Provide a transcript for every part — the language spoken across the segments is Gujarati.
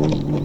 음.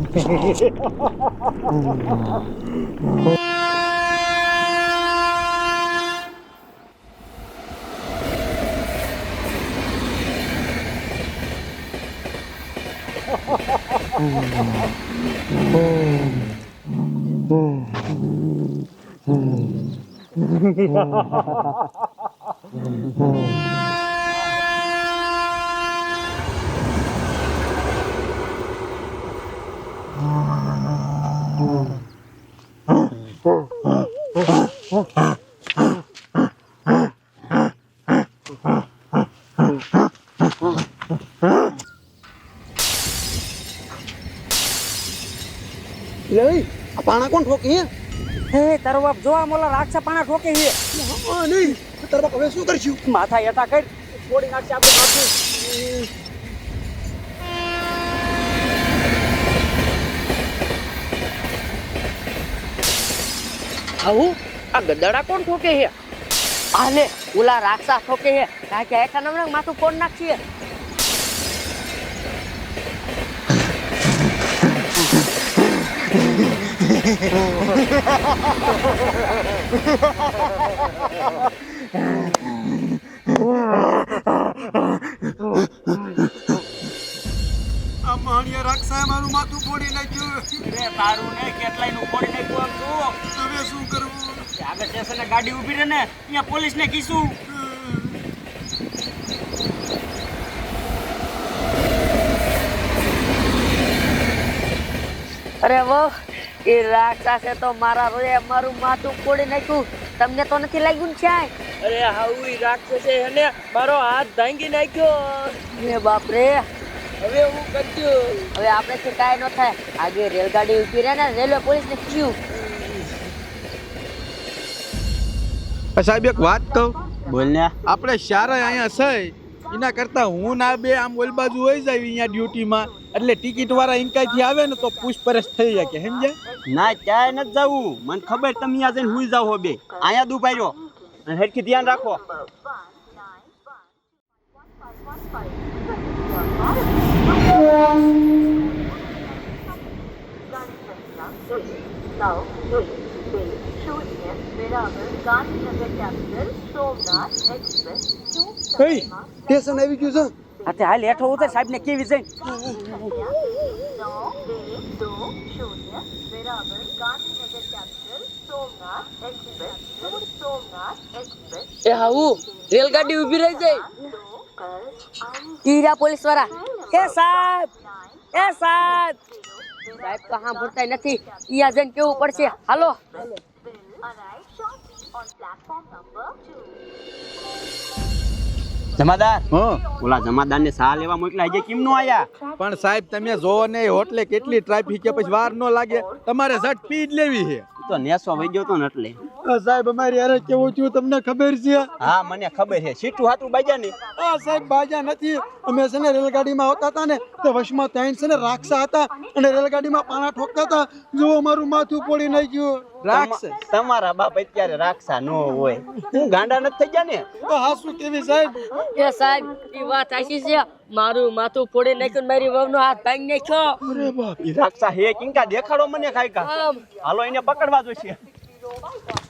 આ પાણા કોણ ઠોકી હે? તારો બાપ જોવા મોલા રાક્ષા પાણા ઠોકે હે. નહીં. તારો બાપ હવે શું કરશું? માથા યથા કર છોડી નાખશે આપણે આવું? આ ગદડા કોણ ઠોકે છે? આલે ઓલા રાક્ષા ઠોકે છે. કારણ કે એકા નમણે માથું કોણ નાખીએ. આ માણિયા સાહેબ મારું માથું ફોડી નાખ્યું. રે તારું ને કેટલાયનું ફોડી નાખ્યું? સ્ટેશને ગાડી ઊભી રહે ને અહીંયા પોલીસને કીશું અરે વાહ એ રાક્ષસે તો મારા રોયે મારું માથું ફોડી નાખ્યું. તમને તો નથી લાગ્યું ને ક્યાંય? અરે હાઉ ઈ રાક્ષસે એને મારો હાથ ભાંગી નાખ્યો. એ બાપ રે હવે હું કર્યું હવે આપણે કાંઈ ન થાય. આગળ રેલગાડી ઊભી રહે ને રેલવે પોલીસને કીધું. સાહેબ એક વાત કહું? બોલ ને. આપણે શારે અહીંયા છે એના કરતા હું ના બે આમ ઓલ બાજુ હોય જાય અહીંયા ડ્યુટીમાં. એટલે ટિકિટ વાળા ઇન્કાઈથી આવે ને તો પૂછપરછ થઈ જાય કે સમજ્યા? ના ક્યાંય નથી જવું. મને ખબર તમે અહીંયા જઈને હુઈ જાવ હો બે. અહીંયા દુભાઈ રહ્યો. અને હેડકી ધ્યાન રાખો. કઈ સ્ટેશન આવી ગયું છે. હાથે હાલ હેઠો ઉતર સાહેબ ને કેવી એક્સપ્રેસ એ હાઉ રેલગાડી ઊભી રહી જાય ટીરા પોલીસવાળા એ સાહેબ એ સાહેબ. સાહેબ તો હા ભરતા નથી. ઈયા જઈને કેવું પડશે? હાલો. Will જમાદાર. હા. ઓલા જમાદાર ને સા લેવા મોકલા જે કેમ નો આયા? પણ સાહેબ તમે જોવો ને હોટલે કેટલી ટ્રાફિક છે પછી વાર નો લાગે. તમારે ઝટ પી જ લેવી છે. તો નેસો વઈ ગયો તો ને એટલે. સાહેબ અમારી યારે કેવું થયું તમને ખબર છે? હા મને ખબર છે. સીટું હાથું બાજા ને હા સાહેબ બાજા નથી. અમે છે ને રેલગાડીમાં આવતા હતા ને તો વશમાં ત્રણ છે ને રાક્ષા હતા અને રેલગાડીમાં પાણા ઠોકતા હતા. જો અમારું માથું પોડી નાખ્યું. રાક્ષસ તમા- તમારા બાપ અત્યારે રાક્ષા નો હોય. હું ગાંડા નથી થઈ ગયા ને? તો શું કેવી સાહેબ? એ સાહેબ એ વાત સાચી છે. મારું માથું ફોડી નાખ્યું ને મારી વહુનો હાથ ભાંગી નાખ્યો. અરે બાપ. ઈ રાખસા હે કિંકા દેખાડો મને ખાઈ કા હાલો એને પકડવા જોઈશે.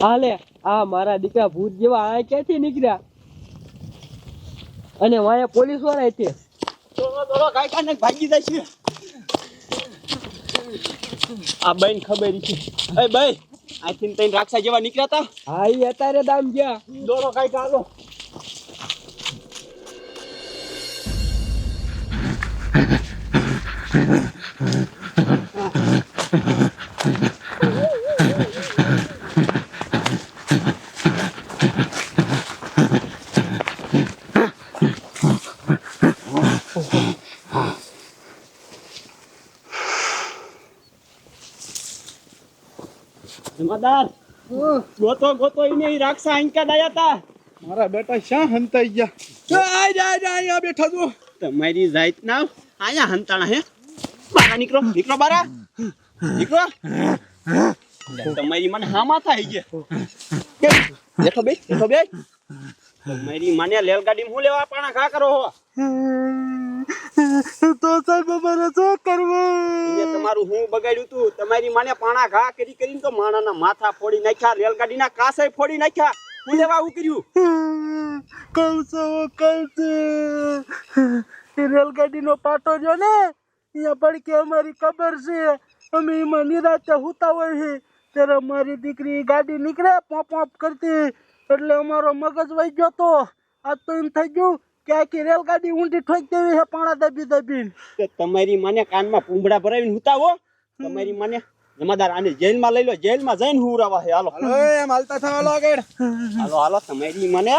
હાલે આ મારા દીકરા ભૂત જેવા આ ક્યાંથી નીકળ્યા? અને વાયા પોલીસવાળા કાઈ ભાગી જાય છે આ બેન ખબર છે. એ ભાઈ આથી તઈ રાક્ષા જેવા નીકળ્યા હતા હા એ અત્યારે દામ ગયા. દોડો કઈ કાલો જમાદાર ગોતો ગોતો એને રાક્ષા આંકા દાયા તા. મારા બેટા શ્યાં હંતાઈ ગયા? જો આ જા જા અહીંયા બેઠા છો. તમારી જાત ના આયા નીકળો નીકળો બારા. નીકળો તમારી મને હામાં છે. કેમ બેઠો બે દેખો બે તમારી મને લેલગાડી હું લેવા પાણા ઘા કરો હો? તો સાહેબ અમારે શું કરવું? તમારું હું બગાડ્યું તું. તમારી માને પાણા ઘા કરી કરીને તો માણાના માથા ફોડી નાખ્યા રેલગાડીના કાસે ફોડી નાખ્યા. હું લેવા આવું કર્યું? કઉ છો કઉ રેલગાડીનો પાટો જો ને અહીંયા પડકે અમારી કબર છે. અમે એમાં નિરાતે હુતા હોય છે. ત્યારે મારી દીકરી ગાડી નીકળે પોપ પોપ કરતી. એટલે અમારો મગજ વહી ગયો તો. આજ તો એમ થઈ ગયું કે આખી રેલગાડી ઊંડી ઠોક દેવી છે પાણા દબી દબીને. કે તમારી મને કાનમાં પૂંબડા ભરાવીને હુતાવો તમારી માને જમાદાર આને જેલમાં લઈ લો જેલમાં જઈને હુરાવા છે હાલો. એમ હાલતા થવા આગળ હાલો હાલો તમારી મને.